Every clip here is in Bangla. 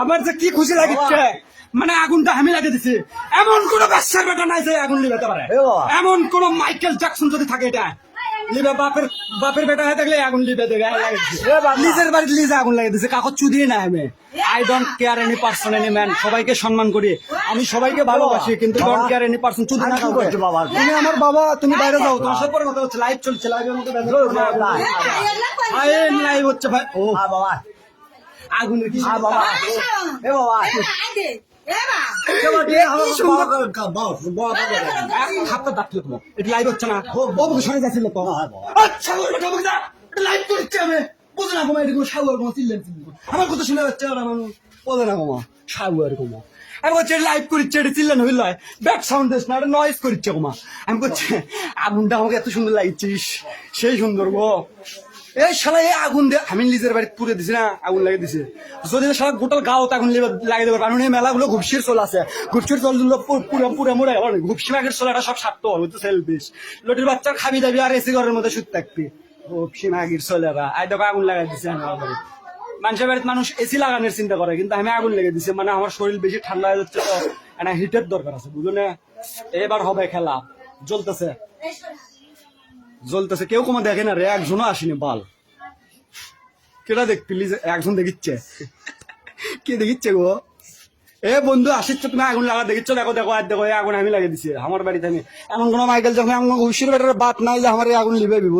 আমার যে কি খুশি লাগিচ্ছে? মানে আগুনটা হামি লাগিয়ে দিছি এমন কোন ব্যবসার বেটা নাই যে আগুন লিবাতে পারে এমন কোন মাইকেল জ্যাকসন যদি থাকে এটা লিবে বাপের বাপের বেটা হয়ে থাকলে আগুন লিবে দেবে আগুন। নিজের বাড়িতে লিজে আগুন লাগিয়ে দিছে কাকত চুদিয়ে না আমি। I don't care any person any man সবাইকে সম্মান করি। আমি সবাইকে ভালোবাসি কিন্তু ডোন্ট কেয়ার এনি পার্সন চুদি না কাউকে। বাবা? তুমি আমার বাবা তুমি বাইরে যাও। তোমার সাথে পরে কথা হচ্ছে লাইভ চলছে লাইভের মধ্যে। আই লাইভ হচ্ছে ভাই। ও। বাবা। আগুনের কি বাবা। এ বাবা। হাতটা ডাকলে তোমার এটা লাইভ হচ্ছে না ও সরে যাচ্ছিল তো আচ্ছা ওর বেটা বুকে যা এটা লাইভ করছে আমি বুঝে না কমা এরকম সাগর কমা চিল্লেন চিল্লেন আমার কথা শুনে যাচ্ছে ওরা মানুষ বোঝে না কমা সাগর কমা আমি বলছি লাইভ করছে এটা চিল্লেন হইল ব্যাক সাউন্ড দিস না এটা নয়েজ কমা আমি করছি আগুনটা আমাকে এত সুন্দর লাগছিস সেই সুন্দর গো এই শালা এই আগুন দিয়ে আমি নিজের বাড়ি পুরে দিছি না, আগুন লাগিয়ে দিছে। যদি শালা গোটাল গাও আগুন লাগিয়ে দেবে কারণ এই মেলাগুলো ঘুপসির চল আছে। ঘুপসির চলগুলো পুরো পুরো মোড়ে ঘুপসি মাগের চল এটা সব স্বার্থ হবে তো সেলফিস লটির বাচ্চার খাবি দাবি আর এসি ঘরের মধ্যে সুদ থাকবি। ঘুপসি মাগির চলেরা আই দেখো, আগুন লাগাই দিছে আমার বাড়ি মানুষের বাড়িতে মানুষ এসি লাগানোর চিন্তা করে, কিন্তু আমি আগুন লেগে দিছি। মানে আমার শরীর বেশি ঠান্ডা হয়ে যাচ্ছে, তো হিটের দরকার আছে বুঝলো না? এবার হবে খেলা। জ্বলতেছে। জ্বলতেছে, কেউ কোনো দেখে না রে একজনও আসেনি, বাল। কেটা দেখ প্লিজ একজন দেখিচ্ছে। কে দেখিচ্ছে গো? এ বন্ধু, আসিচ্ছ, তুমি আগুন লাগা দেখিচ্ছ, দেখো দেখো, আর দেখো আগুন আমি লাগিয়ে দিছি, আমার বাড়িতে আমি। এমন কোনো মাইকেল যখন এমন হুশির বেটার বাত নাই যে আমার আগুন লিবে বি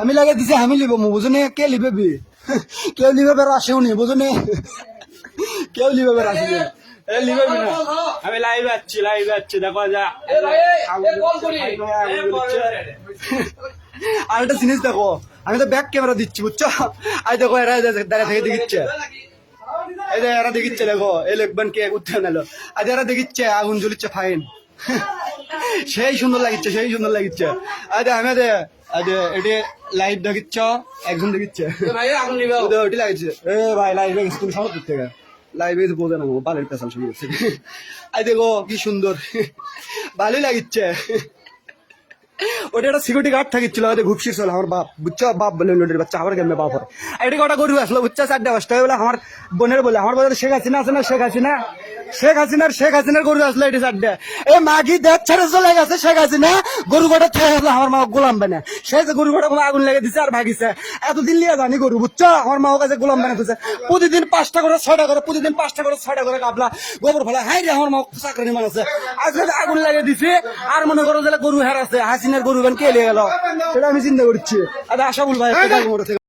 আমি লাগিয়ে দিছি, আমি লিব বুঝো কে লিবে বি কেউ লিবে বের, আসেও নি বুঝো কেউ লিবে বের আসেনি আমি লাইভে আছি লাইভে আছি দেখো যা আগুন আর একটা জিনিস দেখো আমি তো ব্যাক ক্যামেরা দিচ্ছি বুঝছ? আই দেখো এরা দাঁড়িয়ে থেকে দেখিচ্ছে। এই যে এরা দেখিচ্ছে দেখো এই লোকবান কে উঠতে নিলো। আজ এরা দেখিচ্ছে আগুন জ্বলিচ্ছে ফাইন সেই সুন্দর লাগিচ্ছে সেই সুন্দর লাগিচ্ছে। আজ আমি দে আজ এটি লাইভ দেখিচ্ছ একজন দেখিচ্ছে। ওটি লাগিচ্ছে। এ ভাই লাইভ তুমি সব দিক থেকে। লাইভে বোঝে না বালের পেছাল শুরু আই দেখো কি সুন্দর। ভালোই লাগিচ্ছে। ওটা একটা সিকিউরিটি গার্ড ঘুপসির চল, আমার বাপ। বুঝছ? বাপ বলে বাচ্চা আমার কেমনে বাপ হয়? এটি কটা গরু আসলো, বুঝছ? বলে আমার বোনের বলে, আমার বলে শেখ হাসিনা আছে না? শেখ হাসিনা? শেখ হাসিনার শেখ হাসিনার গরু আসলো এটি মাগি ছেড়ে চলে গেছে, শেখ হাসিনা। গরু কটা খেয়ে আসলো, আমার মা গোলাম বানে। সে যে গরু কটা কোনো আগুন লেগে দিছে আর ভাগিছে। এতদিন লিয়ে জানি গরু, বুঝছ? আমার মা কাছে গোলাম বানে দিছে প্রতিদিন পাঁচটা করে, ছয়টা করে, প্রতিদিন পাঁচটা করে, ছয়টা করে কাবলা। গোবর ফেলা হাই রে, আমার মা চাকরি মান আছে আজকে আগুন লাগিয়ে দিছে, আর মনে করো যে গরু হেরাছে, হাসিনার গরু গান কে এলে গেল? সেটা আমি চিন্তা করছি। আর আশা বলব